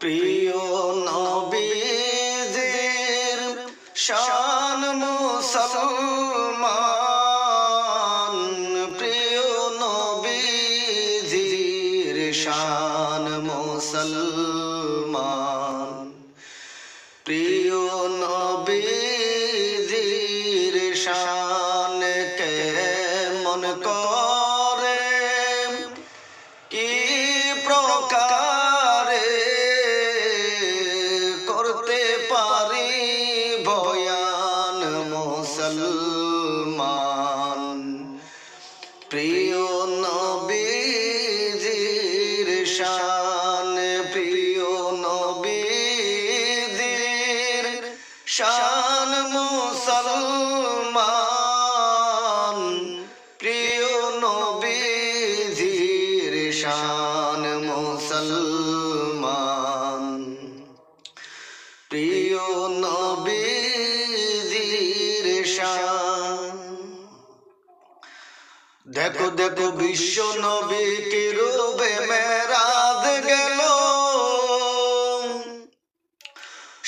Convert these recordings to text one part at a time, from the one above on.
প্রিয় নবীজির শান মুসলমান প্রিয় নবীজির শান মুসলমান প্রিয় নবীজির শান কেমন করে দেখো দেখো বিশ্ব নবী কি রূপে মেরাজ গেল।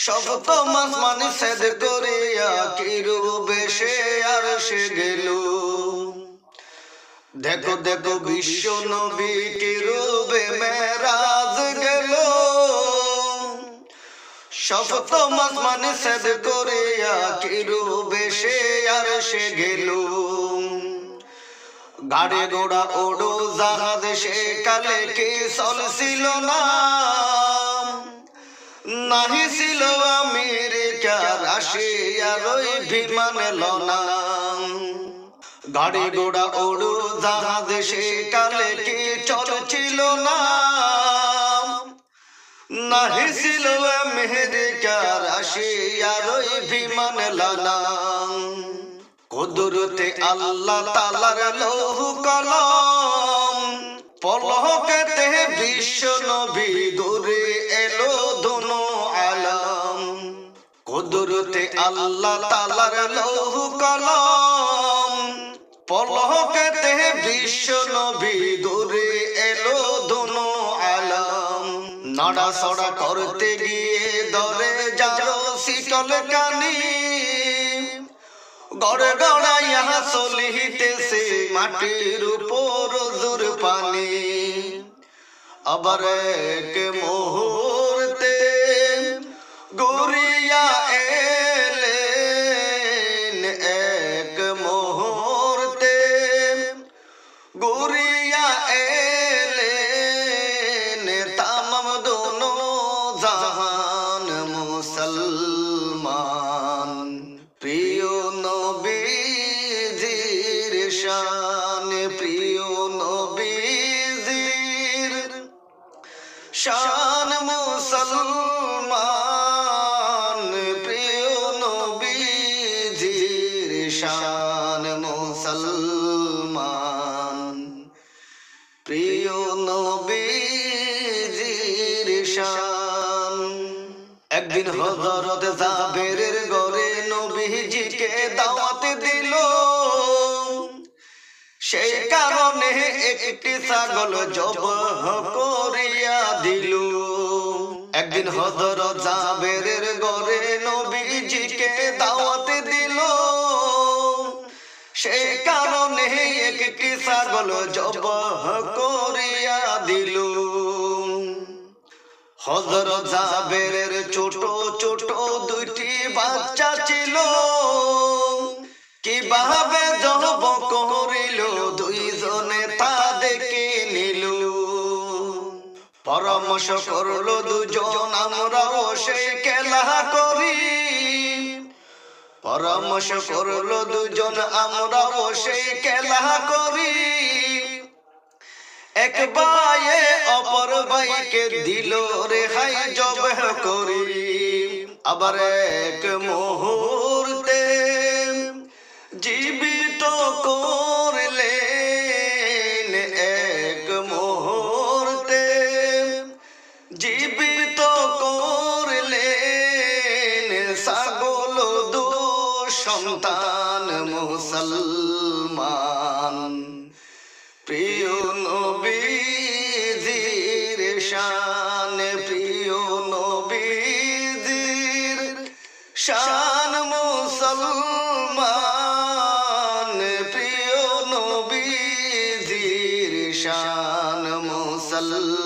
সপ্ত মাস মানে সেদ করিয়া কি রূপে সে আর সে গেল। দেখো দেখো বিশ্ব নবী কি রূপে মেরাজ গেল। সপ্ত মাস মানে সেদ করিয়া কি রূপে সে আর সে গেল। গাড়ি ঘোড়া ওড়ো জাহাজ সে কালে কি চলছিল না? নাহি ছিল আমেরিকা রাশিয়ার ওই বিমান লনা। গাড়ি ঘোড়া ওড়ো জাহাজ সে কালে কি চলছিল না? নাহি ছিল আমেরিকা রাশিয়ার ওই বিমান লনা। কুদরতে আল্লাহ তালার লৌহ কলম। পলকেতে বিশ্ব নবী দূরে এলো ধনু আলম। কুদরতে আল্লাহ তালার লৌহ কলম। পলকেতে বিশ্ব নবী দূরে এলো ধনু আলম। নাড়া সড়া করতে গিয়ে দরে যারো শীতল কানি। গড় গড়াইয়া চলিতেছে মাটির উপর জোর পানি। আবার এক মুহূর্তে গড়িয়া এলেন, এক মুহূর্তে গড়িয়া এলেন তামাম দোনো জাহান মুসলমান। প্রিয় শান মুসলমান প্রিয় নবীজির শান মুসলমান প্রিয় নবীজির শান। একদিন হজরত জাবেরের ঘরে নবীজিকে দাওয়াত দিল। সেই কারণে একটি ছাগল দিল হজরত জাবেরের ঘরে নবীজিকে দাওয়াত দিল। সেই কারণে জবহ করিয়া দিল। হজরত জাবেরের ছোট ছোট দুইটি বাচ্চা ছিল। কি কীভাবে জব পরামর্শ করল দুজন আমরাও সেই খেলা করি। পরামর্শ করল দুজন আমরাও সেই খেলা করি। এক বায়ে অপর বাইকে দিল রেহাই জবে করি। আবার এক মুহূর্তে মুসলমান প্রিয় নবীজির শান প্রিয় নবীদের শান মুসলমান প্রিয় নবীদের শান মুসলমান।